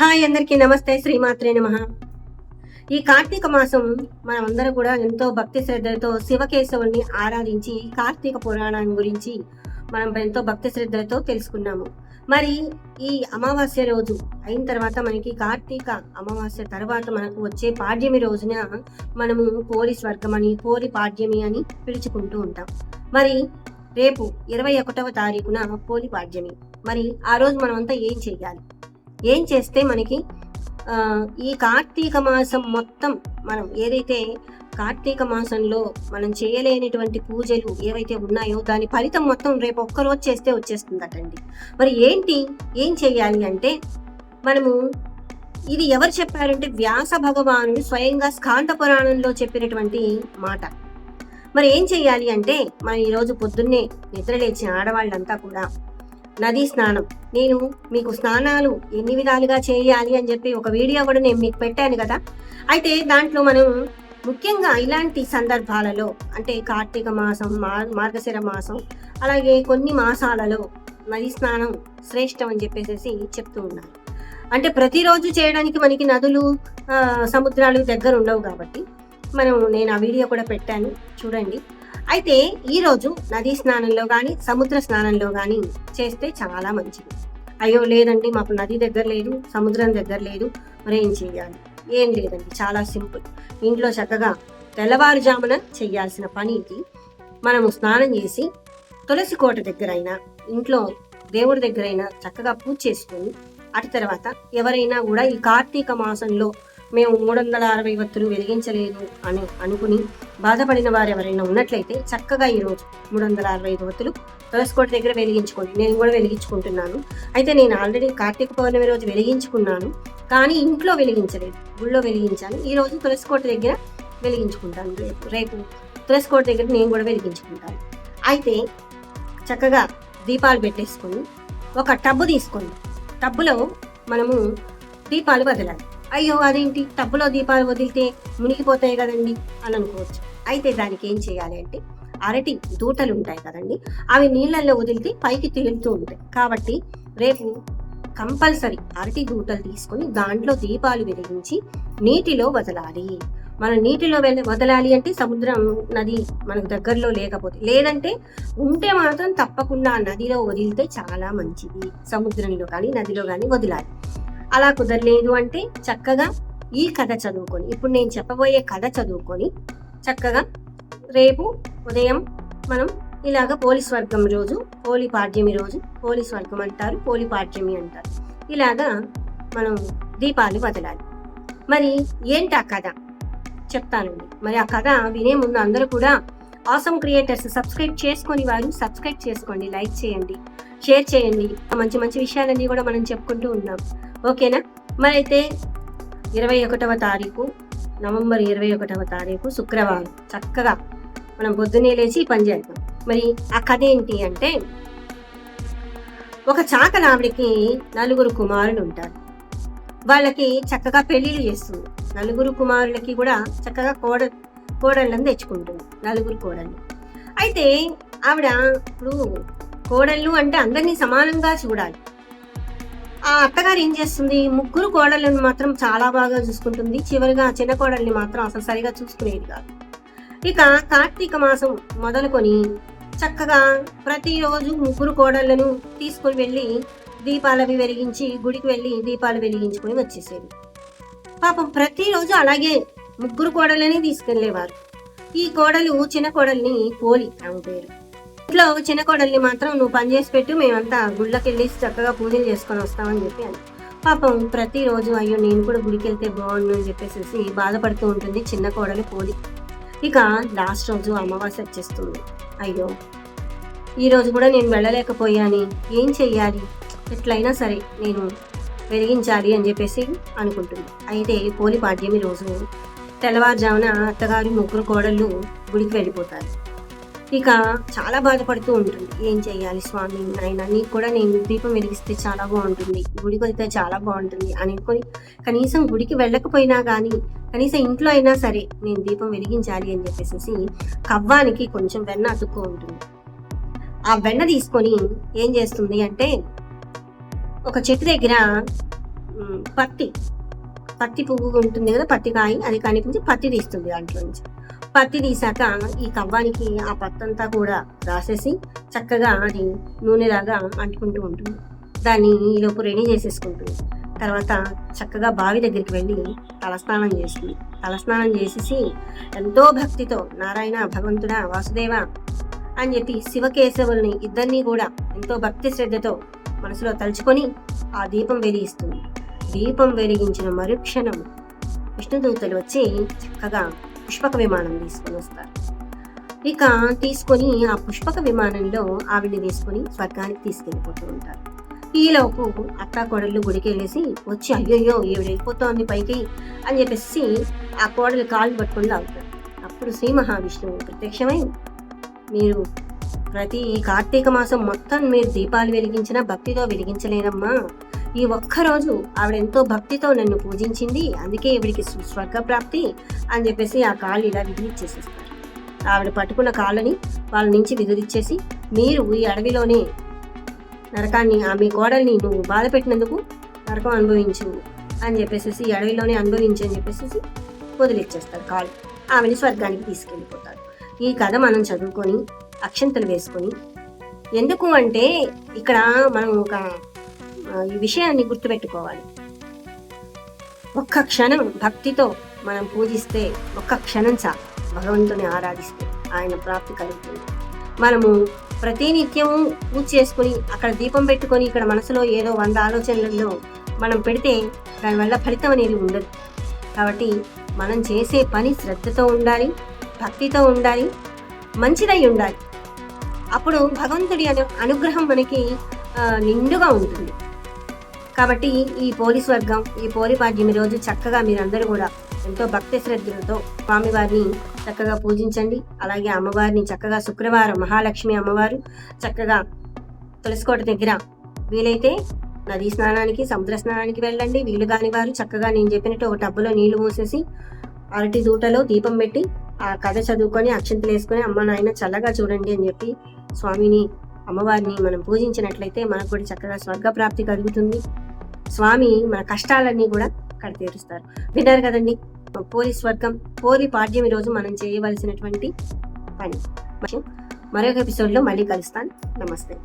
Hi అందరికీ నమస్తే శ్రీమాత్రే నమ. ఈ కార్తీక మాసం మనమందరం కూడా ఎంతో భక్తి శ్రద్ధలతో శివకేశవుల్ని ఆరాధించి కార్తీక పురాణాన్ని గురించి మనం ఎంతో భక్తి శ్రద్ధలతో తెలుసుకున్నాము. మరి ఈ అమావాస్య రోజు అయిన తర్వాత మనకి కార్తీక అమావాస్య తర్వాత మనకు వచ్చే పాడ్యమి రోజున మనము పోలి స్వర్గం అని పోలి పాడ్యమి అని పిలుచుకుంటూ ఉంటాం. మరి రేపు ఇరవై ఒకటవ తారీఖున పోలి పాడ్యమి. మరి ఆ రోజు మనమంతా ఏం చేయాలి ఏం చేస్తే మనకి ఈ కార్తీక మాసం మొత్తం మనం ఏదైతే కార్తీక మాసంలో మనం చేయలేనిటువంటి పూజలు ఏవైతే ఉన్నాయో దాని ఫలితం మొత్తం రేపు ఒక్కరోజు చేస్తే వచ్చేస్తుందటండి. మరి ఏంటి? ఏం చేయాలి అంటే మనము ఇది ఎవరు చెప్పారంటే వ్యాస భగవానుడు స్వయంగా స్కాంత పురాణంలో చెప్పినటువంటి మాట. మరి ఏం చేయాలి అంటే మనం ఈరోజు పొద్దున్నే నిద్రలేచిన ఆడవాళ్ళంతా కూడా నదీ స్నానం. నేను మీకు స్నానాలు ఎన్ని విధాలుగా చేయాలి అని చెప్పి ఒక వీడియో కూడా నేను మీకు పెట్టాను కదా. అయితే దాంట్లో మనం ముఖ్యంగా ఇలాంటి సందర్భాలలో అంటే కార్తీక మాసం మార్ మార్గశిర మాసం అలాగే కొన్ని మాసాలలో నది స్నానం శ్రేష్టం అని చెప్పేసి చెప్తూ ఉన్నారు అంటే ప్రతిరోజు చేయడానికి మనకి నదులు సముద్రాలు దగ్గర ఉండవు కాబట్టి మనం నేను ఆ వీడియో కూడా పెట్టాను. చూడండి. అయితే ఈరోజు నదీ స్నానంలో కానీ సముద్ర స్నానంలో కానీ చేస్తే చాలా మంచిది. అయ్యో లేదండి మాకు నది దగ్గర లేదు సముద్రం దగ్గర లేదు మరి ఏం చేయాలి ఏం లేదండి చాలా సింపుల్. ఇంట్లో చక్కగా తెల్లవారుజామున చేయాల్సిన పని ఇది. మనము స్నానం చేసి తులసి కోట దగ్గర అయినా ఇంట్లో దేవుడి దగ్గరైనా చక్కగా పూజ చేసుకొని అటు తర్వాత ఎవరైనా కూడా ఈ కార్తీక మాసంలో మేము మూడు వందల అరవై వత్తులు వెలిగించలేదు అని అనుకుని బాధపడిన వారు ఎవరైనా ఉన్నట్లయితే చక్కగా ఈరోజు మూడు వందల అరవై ఐదు వత్తులు తులసికోట దగ్గర వెలిగించుకోండి. నేను కూడా వెలిగించుకుంటున్నాను. అయితే నేను ఆల్రెడీ కార్తీక పౌర్ణమి రోజు వెలిగించుకున్నాను కానీ ఇంట్లో వెలిగించలేదు. గుళ్ళో వెలిగించాను. ఈ రోజు తులసికోట దగ్గర వెలిగించుకుంటాను. రేపు రేపు తులసికోట దగ్గర నేను కూడా వెలిగించుకుంటాను. అయితే చక్కగా దీపాలు పెట్టేసుకొని ఒక టబ్బు తీసుకోండి టబ్బులో మనము దీపాలు వదలాలి. అయ్యో అదేంటి? టబ్బులో దీపాలు వదిలితే మునిగిపోతాయి కదండి అని అనుకోవచ్చు. అయితే దానికి ఏం చేయాలి అంటే అరటి దూటలు ఉంటాయి కదండి అవి నీళ్ళల్లో వదిలితే పైకి తేలుతూ ఉంటాయి. కాబట్టి రేపు కంపల్సరీ అరటి దూటలు తీసుకొని దాంట్లో దీపాలు వెలిగించి నీటిలో వదలాలి. మనం నీటిలో వెళ్ళి వదలాలి అంటే సముద్రం నది మనకు దగ్గరలో లేకపోతే లేదంటే ఉంటే మాత్రం తప్పకుండా నదిలో వదిలితే చాలా మంచిది. సముద్రంలో కానీ నదిలో కానీ వదలాలి. అలా కుదరలేదు అంటే చక్కగా ఈ కథ చదువుకొని ఇప్పుడు నేను చెప్పబోయే కథ చదువుకొని చక్కగా రేపు ఉదయం మనం ఇలాగ పోలీస్ వర్గం రోజు పోలి పాడ్యమి రోజు పోలీస్ వర్గం అంటారు పోలి పాడ్యమి అంటారు. ఇలాగా మనం దీపాలు వదలాలి. మరి ఏంటి ఆ కథ? చెప్తానండి. మరి ఆ కథ వినే ముందు అందరూ కూడా ఆసమ్ క్రియేటర్స్ సబ్స్క్రైబ్ చేసుకొని వారు సబ్స్క్రైబ్ చేసుకోండి లైక్ చేయండి షేర్ చేయండి. మంచి మంచి విషయాలన్నీ కూడా మనం చెప్పుకుంటూ ఉన్నాం. ఓకేనా? మరి అయితే ఇరవై ఒకటవ తారీఖు నవంబర్ ఇరవై ఒకటవ తారీఖు శుక్రవారం. చక్కగా మనం పొద్దునే లేచి పని చేద్దాం. మరి ఆ కథ ఏంటి అంటే ఒక చాకలావిడికి నలుగురు కుమారులు ఉంటారు. వాళ్ళకి చక్కగా పెళ్ళిళ్ళు చేస్తుంది. నలుగురు కుమారులకి కూడా చక్కగా కోడ కోడళ్ళని తెచ్చుకుంటుంది. నలుగురు కోడళ్ళు. అయితే ఆవిడ ఇప్పుడు కోడళ్ళు అంటే అందరినీ సమానంగా చూడాలి. ఆ అత్తగారు ఏం చేస్తుంది? ముగ్గురు కోడళ్ళని మాత్రం చాలా బాగా చూసుకుంటుంది. చివరిగా చిన్న కోడల్ని మాత్రం అసలు సరిగా చూసుకునేది కాదు. ఇక కార్తీక మాసం మొదలుకొని చక్కగా ప్రతిరోజు ముగ్గురు కోడళ్ళను తీసుకుని వెళ్ళి దీపాలవి వెలిగించి గుడికి వెళ్ళి దీపాలు వెలిగించుకొని వచ్చేసేది. పాపం ప్రతిరోజు అలాగే ముగ్గురు కోడళ్ళని తీసుకెళ్ళేవారు ఈ కోడలు చిన్న కోడల్ని పోలి ఆమె పేరు. ఇంట్లో చిన్న కోడల్ని మాత్రం నువ్వు పని చేసి పెట్టు మేమంతా గుళ్ళకి వెళ్ళి చక్కగా పూజలు చేసుకొని వస్తామని చెప్పి అని పాపం ప్రతిరోజు అయ్యో నేను కూడా గుడికి వెళ్తే బాగుండు అని చెప్పేసి బాధపడుతూ ఉంటుంది చిన్న కోడలు పోలి ఇక లాస్ట్ రోజు అమావాస్య వచ్చేస్తుంది. అయ్యో ఈరోజు కూడా నేను వెళ్ళలేకపోయాను. ఏం చెయ్యాలి? ఎట్లయినా సరే నేను వెలిగించాలి అని చెప్పేసి అనుకుంటుంది. అయితే పోలి పాడ్యమి రోజు తెల్లవారుజామున అత్తగారు ముగ్గురు కోడళ్ళు గుడికి వెళ్ళిపోతారు. ఇక చాలా బాధపడుతూ ఉంటుంది. ఏం చేయాలి స్వామి? ఆయన నీకు కూడా నేను దీపం వెలిగిస్తే చాలా బాగుంటుంది. గుడికి వెళ్తే చాలా బాగుంటుంది అని అనుకొని కనీసం గుడికి వెళ్ళకపోయినా కానీ కనీసం ఇంట్లో అయినా సరే నేను దీపం వెలిగించాలి అని చెప్పేసి కవ్వానికి కొంచెం వెన్న అతుక్కు ఉంటుంది. ఆ వెన్న తీసుకొని ఏం చేస్తుంది అంటే ఒక చెట్టు దగ్గర పత్తి పత్తి పువ్వు ఉంటుంది కదా పత్తి కాయ అది కనిపించి పత్తి తీస్తుంది దాంట్లో నుంచి. పత్తి తీసాక ఈ కవ్వానికి ఆ పత్తంతా కూడా రాసేసి చక్కగా అది నూనెలాగా అంటుకుంటూ ఉంటుంది. దాన్ని ఈలోపు రెడీ చేసేసుకుంటుంది. తర్వాత చక్కగా బావి దగ్గరికి వెళ్ళి తలస్నానం చేస్తుంది. తలస్నానం చేసేసి ఎంతో భక్తితో నారాయణ భగవంతుడా వాసుదేవ అని చెప్పి శివకేశవుల్ని ఇద్దరినీ కూడా ఎంతో భక్తి శ్రద్ధతో మనసులో తలుచుకొని ఆ దీపం వెలిగిస్తుంది. దీపం వెలిగించిన మరుక్షణం విష్ణుదూతలు వచ్చి చక్కగా పుష్పక విమానం తీసుకొని వస్తారు. ఇక తీసుకొని ఆ పుష్పక విమానంలో ఆవిడ్ని తీసుకొని స్వర్గానికి తీసుకెళ్ళిపోతూ ఉంటారు. ఈలోపు అత్త కోడళ్ళు గుడికి వెళ్ళేసి వచ్చి అయ్యయ్యో ఈవిడ వెళ్ళిపోతోంది పైకి అని చెప్పేసి ఆ కోడలు కాళ్ళు పట్టుకుని లాగుతారు. అప్పుడు శ్రీ మహావిష్ణువు ప్రత్యక్షమై మీరు ప్రతి కార్తీక మాసం మొత్తం మీరు దీపాలు వెలిగించినా భక్తితో వెలిగించలేనమ్మా. ఈ ఒక్కరోజు ఆవిడ ఎంతో భక్తితో నన్ను పూజించింది. అందుకే ఈవిడికి స్వర్గ ప్రాప్తి అని చెప్పేసి ఆ కాళ్ళు ఇలా విదిలిచ్చేసేస్తారు ఆవిడ పట్టుకున్న కాళ్ళని వాళ్ళ నుంచి విదిలిచ్చేసి మీరు ఈ అడవిలోనే నరకాన్ని ఆమె కోడల్ని నువ్వు బాధ పెట్టినందుకు నరకం అనుభవించు అని చెప్పేసి ఈ అడవిలోనే అనుభవించు అని చెప్పేసి వదిలిచ్చేస్తారు కాళ్ళు ఆమెని స్వర్గానికి తీసుకెళ్ళిపోతారు. ఈ కథ మనం చదువుకొని అక్షంతలు వేసుకొని ఎందుకు అంటే ఇక్కడ మనం ఒక ఈ విషయాన్ని గుర్తుపెట్టుకోవాలి. ఒక్క క్షణం భక్తితో మనం పూజిస్తే ఒక్క క్షణం చాలు. భగవంతుని ఆరాధిస్తే ఆయన ప్రాప్తి కలుగుతుంది. మనము ప్రతినిత్యము పూజ చేసుకుని అక్కడ దీపం పెట్టుకొని ఇక్కడ మనసులో ఏదో వంద ఆలోచనలలో మనం పెడితే దానివల్ల ఫలితం అనేది ఉండదు. కాబట్టి మనం చేసే పని శ్రద్ధతో ఉండాలి భక్తితో ఉండాలి మంచిదై ఉండాలి. అప్పుడు భగవంతుడి అను అనుగ్రహం మనకి నిండుగా ఉంటుంది. కాబట్టి ఈ పోలీస్ వర్గం ఈ పోలిపాడ్యం రోజు చక్కగా మీరందరూ కూడా ఎంతో భక్తి శ్రద్ధలతో స్వామివారిని చక్కగా పూజించండి. అలాగే అమ్మవారిని చక్కగా శుక్రవారం మహాలక్ష్మి అమ్మవారు చక్కగా తులసికోట దగ్గర వీలైతే నదీ స్నానానికి సముద్ర స్నానానికి వెళ్ళండి. వీలు కాని వారు చక్కగా నేను చెప్పినట్టు ఒక టబ్బులో నీళ్ళు మూసేసి అరటి దూటలో దీపం పెట్టి ఆ కథ చదువుకొని అక్షంతలు వేసుకొని అమ్మ నాయన చల్లగా చూడండి అని చెప్పి స్వామిని అమ్మవారిని మనం పూజించినట్లయితే మనకు కూడా చక్కగా స్వర్గ ప్రాప్తి కలుగుతుంది. స్వామి మన కష్టాలన్నీ కూడా కడతీరుస్తారు విన్నారు కదండి పోలీస్ స్వర్గం పోలి పాడ్యం రోజు మనం చేయవలసినటువంటి పని. మరొక ఎపిసోడ్లో మళ్ళీ కలుస్తాను. నమస్తే.